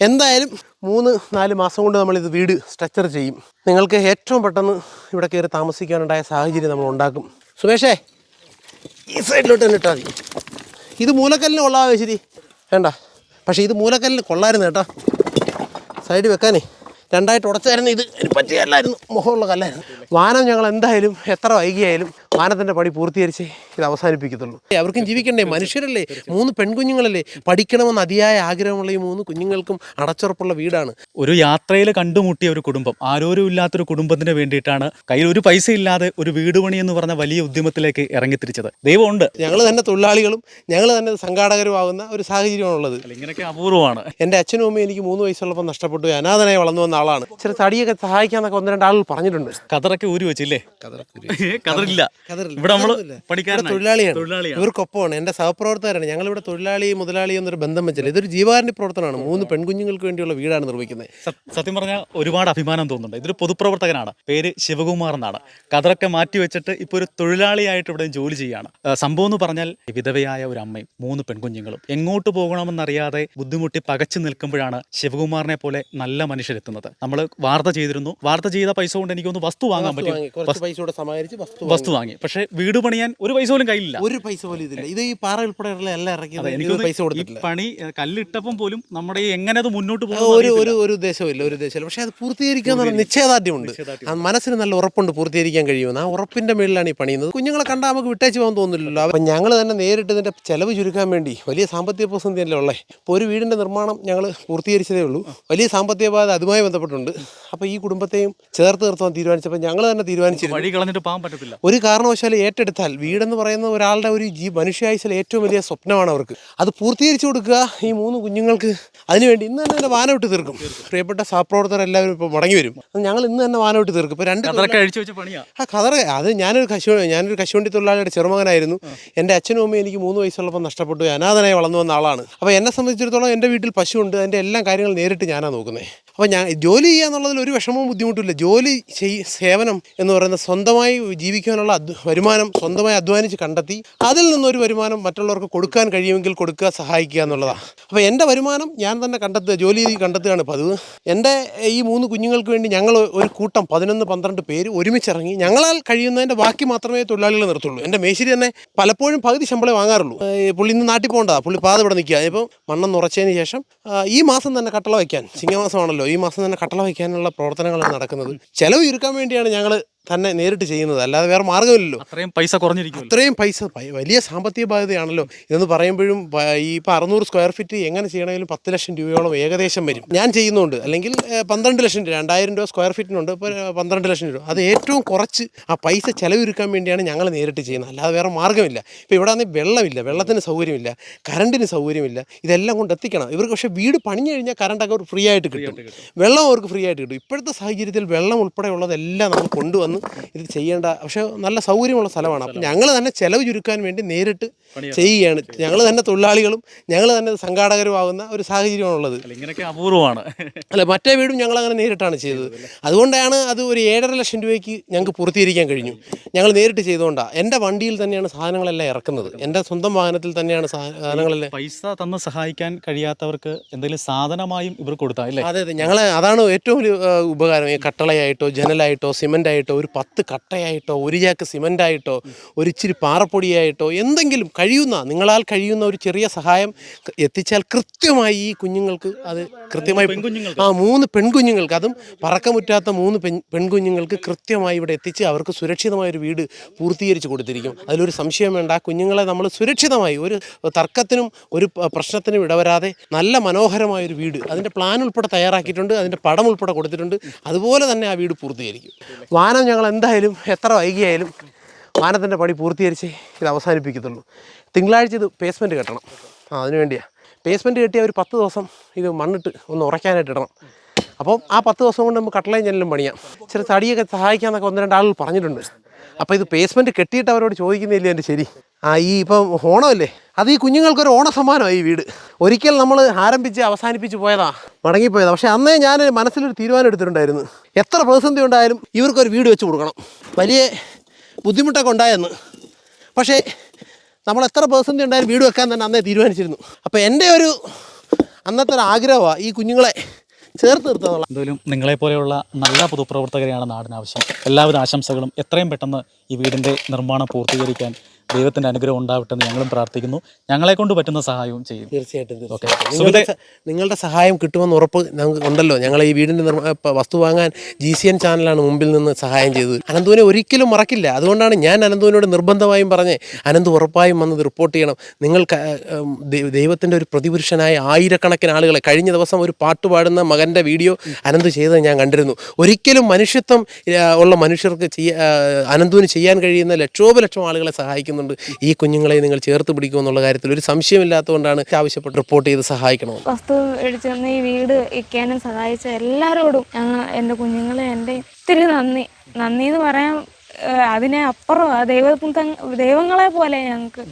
എന്തായാലും മൂന്ന് നാല് മാസം കൊണ്ട് നമ്മൾ ഇത് വീട് സ്ട്രക്ചർ ചെയ്യും. നിങ്ങൾക്ക് ഏറ്റവും പെട്ടെന്ന് ഇവിടെ കയറി താമസിക്കാനുണ്ടായ സാഹചര്യം നമ്മൾ ഉണ്ടാക്കും. സുമേഷേ ഈ സൈഡിലോട്ട് തന്നെ ഇട്ടാൽ മതി. ഇത് മൂലക്കല്ലിന് കൊള്ളാവേ ശരി? വേണ്ട. പക്ഷേ ഇത് മൂലക്കല്ലിന് കൊള്ളായിരുന്നു കേട്ടോ. സൈഡ് വെക്കാനേ. രണ്ടായിട്ട് ഉടച്ചായിരുന്നു ഇത്. പറ്റിയല്ലായിരുന്നു മുഖമുള്ള കല്ലായിരുന്നു. വാനം ഞങ്ങൾ എന്തായാലും എത്ര വൈകിയായാലും വാനത്തിന്റെ പണി പൂർത്തീകരിച്ച് ഇത് അവസാനിപ്പിക്കത്തുള്ളൂ. അവർക്കും ജീവിക്കണ്ടേ? മനുഷ്യരല്ലേ? മൂന്ന് പെൺകുഞ്ഞുങ്ങളല്ലേ? പഠിക്കണമെന്ന് അതിയായ ആഗ്രഹമുള്ള ഈ മൂന്ന് കുഞ്ഞുങ്ങൾക്കും അടച്ചുറപ്പുള്ള വീടാണ്. ഒരു യാത്രയിൽ കണ്ടുമുട്ടിയ ഒരു കുടുംബം ആരോരും ഇല്ലാത്തൊരു കുടുംബത്തിന് വേണ്ടിയിട്ടാണ് കയ്യിൽ ഒരു പൈസ ഇല്ലാതെ ഒരു വീട് പണി എന്ന് പറഞ്ഞ വലിയ ഉദ്യമത്തിലേക്ക് ഇറങ്ങിത്തിരിച്ചത്. ദൈവമുണ്ട്. ഞങ്ങൾ തന്നെ തൊഴിലാളികളും ഞങ്ങൾ തന്നെ സംഘാടകരുമാകുന്ന ഒരു സാഹചര്യമാണുള്ളത്. അല്ല, ഇങ്ങനെയൊക്കെ അപൂർവമാണ്. എന്റെ അച്ഛനും അമ്മയും എനിക്ക് മൂന്ന് വയസ്സുള്ളപ്പോൾ നഷ്ടപ്പെട്ടു. അനാഥനായി വളർന്നു വന്ന ആളാണ്. ചില തടിയൊക്കെ സഹായിക്കാന്നൊക്കെ ഒന്ന് രണ്ടാളുകൾ പറഞ്ഞിട്ടുണ്ട്. കതറൊക്കെ ഊരി വെച്ചില്ലേ? കതറില്ല. ഇവിടെ നമ്മൾ. തൊഴിലാളിയാണ്. തൊഴിലാളിയാണ്. ഇവർക്കൊപ്പമാണ് എന്റെ സഹപ്രവർത്തകരാണ്. ഞങ്ങൾ ഇവിടെ തൊഴിലാളി മുതലാളി എന്നൊരു ബന്ധം വെച്ചില്ല. ഇതൊരു ജീവകാരുണ്യ പ്രവർത്തനമാണ്. മൂന്ന് പെൺകുഞ്ഞുങ്ങൾക്ക് വേണ്ടിയുള്ള വീടാണ് നിർമ്മിക്കുന്നത്. സ- സത്യം പറഞ്ഞാൽ ഒരുപാട് അഭിമാനം തോന്നുന്നുണ്ട്. ഇതൊരു പൊതുപ്രവർത്തകനാണ്. പേര് ശിവകുമാർ എന്നാണ്. കഥറൊക്കെ മാറ്റി വെച്ചിട്ട് ഇപ്പോൾ ഒരു തൊഴിലാളിയായിട്ട് ഇവിടെ ജോലി ചെയ്യാണ്. ആ, സംഭവം എന്ന് പറഞ്ഞാൽ വിധവയായ ഒരു അമ്മയും മൂന്ന് പെൺകുഞ്ഞുങ്ങളും എങ്ങോട്ട് പോകണമെന്നറിയാതെ ബുദ്ധിമുട്ടി പകച്ചു നിൽക്കുമ്പോഴാണ് ശിവകുമാറിനെ പോലെ നല്ല മനുഷ്യരെത്തുന്നത്. നമ്മൾ വാർത്ത ചെയ്തിരുന്നു. വാർത്ത ചെയ്ത പൈസ കൊണ്ട് എനിക്കൊന്ന് വസ്തു വാങ്ങാൻ പറ്റും. കുറച്ച് പൈസ കൂടെ സമാഹരിച്ച് വസ്തു വസ്തു വാങ്ങി. പക്ഷേ വീട് പണിയാൻ ഒരു പൈസ പോലും കയ്യിലില്ല. ഒരു പൈസ പോലും ഇതില്ല. ഇത് ഈ പാറ ഉൾപ്പെടെ എല്ലാം ഇറക്കിയത് എനിക്ക് പൈസ കൊടുത്തിട്ടില്ല. പണി കല്ലിട്ടപ്പം പോലും നമ്മുടെ എങ്ങനെ അത് മുന്നോട്ട് പോകും ഒരു ഒരു ഒരു ഉദ്ദേശമില്ല ഒരു ഉദ്ദേശമില്ല പക്ഷേ അത് പൂർത്തീകരിക്കുക എന്നുള്ള നിശ്ചയദാർഢ്യമുണ്ട്. മനസ്സിന് നല്ല ഉറപ്പുണ്ട് പൂർത്തീകരിക്കാൻ കഴിയുമെന്ന്. ആ ഉറപ്പിന്റെ മേളിലാണ് ഈ പണിയുന്നത് കുഞ്ഞുങ്ങളെ കണ്ടാൽ നമുക്ക് വിട്ടേച്ച് പോകാൻ തോന്നില്ലല്ലോ അപ്പം ഞങ്ങൾ തന്നെ നേരിട്ട് ഇതിന്റെ ചെലവ് ചുരുക്കാൻ വേണ്ടി വലിയ സാമ്പത്തിക പ്രസന്ധി അല്ലേ ഉള്ളത് ഇപ്പോൾ ഒരു വീടിന്റെ നിർമ്മാണം ഞങ്ങൾ പൂർത്തീകരിച്ചതേ ഉള്ളൂ. വലിയ സാമ്പത്തിക ബാധ അതുമായി ബന്ധപ്പെട്ടുണ്ട്. അപ്പോൾ ഈ കുടുംബത്തെയും ചേർത്ത് നിർത്താൻ തീരുമാനിച്ചപ്പോൾ ഞങ്ങൾ തന്നെ തീരുമാനിച്ചിരുന്നു വഴി കളഞ്ഞിട്ട് കാരണവശാലും ഏറ്റെടുത്താൽ വീടെന്ന് പറയുന്ന ഒരാളുടെ ഒരു ജീ മനുഷ്യായുസിലെ ഏറ്റവും വലിയ സ്വപ്നമാണ് അവർക്ക്. അത് പൂർത്തീകരിച്ചു കൊടുക്കുക ഈ മൂന്ന് കുഞ്ഞുങ്ങൾക്ക് അതിനുവേണ്ടി ഇന്ന് തന്നെ എന്റെ വാനവിട്ട് തീർക്കും. പ്രിയപ്പെട്ട സഹപ്രവർത്തകർ എല്ലാവരും ഇപ്പോൾ മടങ്ങി വരും. ഞങ്ങൾ ഇന്ന് തന്നെ വാനവിട്ട് തീർക്കും. ഇപ്പോൾ രണ്ട് കഴിച്ചു വെച്ച പണിയാ? ആ കഥറ അത് ഞാനൊരു കശു ഞാനൊരു കശുവണ്ടി തൊഴിലാളിയുടെ ചെറുമകനായിരുന്നു. എന്റെ അച്ഛനും അമ്മയും എനിക്ക് മൂന്ന് വയസ്സുള്ളപ്പോൾ നഷ്ടപ്പെട്ടു. അനാഥനായി വളർന്നു വന്ന ആളാണ്. അപ്പോൾ എന്നെ സംബന്ധിച്ചിടത്തോളം എന്റെ വീട്ടിൽ പശുവുണ്ട് അതിന്റെ എല്ലാ കാര്യങ്ങളും നേരിട്ട് ഞാനാണ് നോക്കുന്നത് അപ്പോൾ ഞാൻ ജോലി ചെയ്യുക എന്നുള്ളതിൽ ഒരു വിഷമവും ബുദ്ധിമുട്ടില്ല ജോലി ചെയ് സേവനം എന്ന് പറയുന്ന സ്വന്തമായി ജീവിക്കാനുള്ള വരുമാനം സ്വന്തമായി അധ്വാനിച്ച് കണ്ടെത്തി അതിൽ നിന്നൊരു വരുമാനം മറ്റുള്ളവർക്ക് കൊടുക്കാൻ കഴിയുമെങ്കിൽ കൊടുക്കുക സഹായിക്കുക എന്നുള്ളതാണ് അപ്പോൾ എന്റെ വരുമാനം ഞാൻ തന്നെ കണ്ടെത്തുക ജോലി കണ്ടെത്തുകയാണ് പതിവ് എന്റെ ഈ മൂന്ന് കുഞ്ഞുങ്ങൾക്ക് വേണ്ടി ഞങ്ങൾ ഒരു കൂട്ടം പതിനൊന്ന് പന്ത്രണ്ട് പേര് ഒരുമിച്ചിറങ്ങി ഞങ്ങളാൽ കഴിയുന്നതിന്റെ ബാക്കി മാത്രമേ തൊഴിലാളികൾ നിർത്തുള്ളൂ. എന്റെ മേശിരി തന്നെ പലപ്പോഴും പകുതി ശമ്പളം വാങ്ങാറുള്ളൂ. പുള്ളി ഇന്ന് നാട്ടിൽ പോകേണ്ടതാണ് പുള്ളി പാത ഇവിടെ നിൽക്കുക ഇപ്പം മണ്ണം നിറച്ചതിന് ശേഷം ഈ മാസം തന്നെ കട്ടള വയ്ക്കാൻ ചിങ്ങമാസമാണല്ലോ ഈ മാസം തന്നെ കട്ടള വയ്ക്കാനുള്ള പ്രവർത്തനങ്ങളാണ് നടക്കുന്നത്. ചെലവ് ചുരുക്കാൻ വേണ്ടിയാണ് ഞങ്ങൾ തന്നെ നേരിട്ട് ചെയ്യുന്നത്. അല്ലാതെ വേറെ മാർഗമില്ലല്ലോ. അത്രയും പൈസ കുറഞ്ഞിരിക്കും അത്രയും പൈസ പ- വലിയ സാമ്പത്തിക ബാധ്യതയാണല്ലോ എന്ന് പറയുമ്പോഴും പ- ഈ ഇപ്പോൾ അറുന്നൂറ് സ്ക്വയർ ഫീറ്റ് എങ്ങനെ ചെയ്യണമെങ്കിലും പത്ത് ലക്ഷം രൂപയോളം ഏകദേശം വരും. ഞാൻ ചെയ്യുന്നുണ്ട്. അല്ലെങ്കിൽ ഏഹ്, പന്ത്രണ്ട് ലക്ഷം രൂപ രണ്ടായിരം രൂപ സ്ക്വയർ ഫീറ്റിനുണ്ട് ഇപ്പോൾ പന്ത്രണ്ട് ലക്ഷം രൂപ. അത് ഏറ്റവും കുറച്ച് ആ പൈസ ചെലവൊരുക്കാൻ വേണ്ടിയാണ് ഞങ്ങൾ നേരിട്ട് ചെയ്യുന്നത്. അല്ലാതെ വേറെ മാർഗമില്ല. ഇപ്പോൾ ഇവിടെ ആണെങ്കിൽ വെള്ളമില്ല. വെള്ളത്തിന് സൗകര്യമില്ല. കറണ്ടിന് സൗകര്യമില്ല. ഇതെല്ലാം കൊണ്ട് എത്തിക്കണം. ഇവർക്ക് പക്ഷേ വീട് പണിഞ്ഞു കഴിഞ്ഞാൽ കറണ്ടൊക്കെ അവർ ഫ്രീ ആയിട്ട് കിട്ടും. വെള്ളം അവർക്ക് ഫ്രീ ആയിട്ട് കിട്ടും. ഇപ്പോഴത്തെ സാഹചര്യത്തിൽ വെള്ളം ഉൾപ്പെടെയുള്ളതെല്ലാം നമ്മൾ കൊണ്ടുവന്ന് ഇത് ചെയ്യേണ്ട പക്ഷേ നല്ല സൗകര്യമുള്ള സ്ഥലമാണ്. അപ്പം ഞങ്ങൾ തന്നെ ചിലവ് ചുരുക്കാൻ വേണ്ടി നേരിട്ട് ചെയ്യുകയാണ്. ഞങ്ങൾ തന്നെ തൊഴിലാളികളും ഞങ്ങൾ തന്നെ സംഘാടകരുമാകുന്ന ഒരു സാഹചര്യമാണുള്ളത്. ഇങ്ങനെയൊക്കെ അപൂർവമാണ്. അല്ല മറ്റേ വീടും ഞങ്ങൾ അങ്ങനെ നേരിട്ടാണ് ചെയ്തത്. അതുകൊണ്ടാണ് അത് ഒരു ഏഴര ലക്ഷം രൂപയ്ക്ക് ഞങ്ങൾക്ക് പൂർത്തീകരിക്കാൻ കഴിഞ്ഞു. ഞങ്ങൾ നേരിട്ട് ചെയ്തുകൊണ്ടാണ് എന്റെ വണ്ടിയിൽ തന്നെയാണ് സാധനങ്ങളെല്ലാം ഇറക്കുന്നത്. എന്റെ സ്വന്തം വാഹനത്തിൽ തന്നെയാണ് സാധനങ്ങളെല്ലാം പൈസ തന്ന് സഹായിക്കാൻ കഴിയാത്തവർക്ക് എന്തെങ്കിലും സാധനമായും ഇവർ കൊടുത്താൽ അതെ അതെ. ഞങ്ങൾ അതാണ് ഏറ്റവും വലിയ ഉപകാരം. ഈ കട്ടളയായിട്ടോ ജനലായിട്ടോ സിമന്റ് ആയിട്ടോ ഒരു പത്ത് കട്ടയായിട്ടോ ഒരു ചാക്ക് സിമന്റ് ആയിട്ടോ ഒരു ഇച്ചിരി പാറപ്പൊടിയായിട്ടോ എന്തെങ്കിലും കഴിയുന്ന നിങ്ങളാൽ കഴിയുന്ന ഒരു ചെറിയ സഹായം എത്തിച്ചാൽ കൃത്യമായി ഈ കുഞ്ഞുങ്ങൾക്ക് അത് കൃത്യമായി ആ മൂന്ന് പെൺകുഞ്ഞുങ്ങൾക്ക് അതും പറക്കമുറ്റാത്ത മൂന്ന് പെൺ പെൺകുഞ്ഞുങ്ങൾക്ക് കൃത്യമായി ഇവിടെ എത്തിച്ച് അവർക്ക് സുരക്ഷിതമായൊരു വീട് പൂർത്തീകരിച്ച് കൊടുത്തിരിക്കും. അതിലൊരു സംശയം വേണ്ട ആ കുഞ്ഞുങ്ങളെ നമ്മൾ സുരക്ഷിതമായി ഒരു തർക്കത്തിനും ഒരു പ്രശ്നത്തിനും ഇടവരാതെ നല്ല മനോഹരമായൊരു വീട് അതിന്റെ പ്ലാൻ ഉൾപ്പെടെ തയ്യാറാക്കിയിട്ടുണ്ട് അതിന്റെ പടം ഉൾപ്പെടെ കൊടുത്തിട്ടുണ്ട് അതുപോലെ തന്നെ ആ വീട് പൂർത്തീകരിക്കും. വാനം ഞങ്ങൾ എന്തായാലും എത്ര വൈകിയായാലും മാനത്തിന്റെ പണി പൂർത്തീകരിച്ച് ഇത് അവസാനിപ്പിക്കത്തുള്ളൂ. തിങ്കളാഴ്ച ഇത് പേസ്മെന്റ് കെട്ടണം. ആ അതിന് വേണ്ടിയാണ് പേസ്മെന്റ് കെട്ടിയ ഒരു പത്ത് ദിവസം ഇത് മണ്ണിട്ട് ഒന്ന് ഉറയ്ക്കാനായിട്ട് ഇടണം. അപ്പോൾ ആ പത്ത് ദിവസം കൊണ്ട് നമുക്ക് കട്ടളയും ജനലും പണിയാം. ചില തടിയൊക്കെ സഹായിക്കാമെന്നൊക്കെ ഒന്ന് രണ്ട് ആളുകൾ പറഞ്ഞിട്ടുണ്ട്. അപ്പോൾ ഇത് പേസ്മെന്റ് കെട്ടിയിട്ട് അവരോട് ചോദിക്കുന്നില്ല എന്റെ ശരി? ആ ഈ ഇപ്പം ഓണമല്ലേ? അത് ഈ കുഞ്ഞുങ്ങൾക്കൊരു ഓണ സമ്മാനമായി ഈ വീട്. ഒരിക്കൽ നമ്മൾ ആരംഭിച്ച് അവസാനിപ്പിച്ച് പോയതാ മടങ്ങിപ്പോയതാ. പക്ഷേ അന്നേ ഞാൻ മനസ്സിലൊരു തീരുമാനം എടുത്തിട്ടുണ്ടായിരുന്നു. എത്ര പ്രതിസന്ധി ഉണ്ടായാലും ഇവർക്കൊരു വീട് വെച്ച് കൊടുക്കണം. വലിയ ബുദ്ധിമുട്ടൊക്കെ ഉണ്ടായെന്ന്. പക്ഷേ നമ്മൾ എത്ര പ്രതിസന്ധി ഉണ്ടായാലും വീട് വെക്കാൻ തന്നെ അന്നേ തീരുമാനിച്ചിരുന്നു. അപ്പോൾ എന്റെ ഒരു അന്നത്തെ ഒരു ആഗ്രഹമാണ് ഈ കുഞ്ഞുങ്ങളെ ചേർത്ത് നിർത്താന്നുള്ള എന്തായാലും നിങ്ങളെപ്പോലെയുള്ള നല്ല പൊതുപ്രവർത്തകരെയാണ് നാടിന് ആവശ്യം. എല്ലാവിധ ആശംസകളും എത്രയും പെട്ടെന്ന് ഈ വീടിന്റെ നിർമ്മാണം പൂർത്തീകരിക്കാൻ ദൈവത്തിന്റെ അനുഗ്രഹം ഉണ്ടാവട്ടെ എന്ന് ഞങ്ങളും പ്രാർത്ഥിക്കുന്നു. ഞങ്ങളെ കൊണ്ട് പറ്റുന്ന സഹായവും ചെയ്യും. തീർച്ചയായിട്ടും ഓക്കെ. നിങ്ങളുടെ നിങ്ങളുടെ സഹായം കിട്ടുമെന്ന് ഉറപ്പ് ഞങ്ങൾക്ക് ഉണ്ടല്ലോ. ഞങ്ങൾ ഈ വീടിന്റെ നിർമ്മ വസ്തു വാങ്ങാൻ ജി സി എൻ ചാനലാണ് മുമ്പിൽ നിന്ന് സഹായം ചെയ്തത്. അനന്തുവിനെ ഒരിക്കലും മറക്കില്ല. അതുകൊണ്ടാണ് ഞാൻ അനന്തുവിനോട് നിർബന്ധമായും പറഞ്ഞ് അനന്ത് ഉറപ്പായും വന്നത് റിപ്പോർട്ട് ചെയ്യണം. നിങ്ങൾ ദൈവത്തിന്റെ ദൈവത്തിന്റെ ഒരു പ്രതിപുരുഷനായ ആയിരക്കണക്കിന് ആളുകളെ കഴിഞ്ഞ ദിവസം ഒരു പാട്ട് പാടുന്ന മകന്റെ വീഡിയോ അനന്ത് ചെയ്തത് ഞാൻ കണ്ടിരുന്നു. ഒരിക്കലും മനുഷ്യത്വം ഉള്ള മനുഷ്യർക്ക് ചെയ്യ അനന്തുവിന് ചെയ്യാൻ കഴിയുന്ന ലക്ഷോപലക്ഷം ആളുകളെ സഹായിക്കുന്നുണ്ട് ഈ കുഞ്ഞുങ്ങളെ നിങ്ങൾ ചേർത്ത് പിടിക്കുമെന്നുള്ള കാര്യത്തിൽ ഒരു സംശയമില്ലാത്തതുകൊണ്ടാണ് ആവശ്യപ്പെട്ട് റിപ്പോർട്ട് ചെയ്ത് സഹായിക്കണം വസ്തു മേടിച്ചു തന്ന ഈ വീട് ഇക്കാനും സഹായിച്ച എല്ലാവരോടും ഞങ്ങൾ എന്റെ കുഞ്ഞുങ്ങളെ എന്റെ ഒത്തിരി നന്ദി. നന്ദി എന്ന് പറയാൻ അതിനെ അപ്പുറം ദൈവം ദൈവങ്ങളെ പോലെ ഞങ്ങൾക്ക്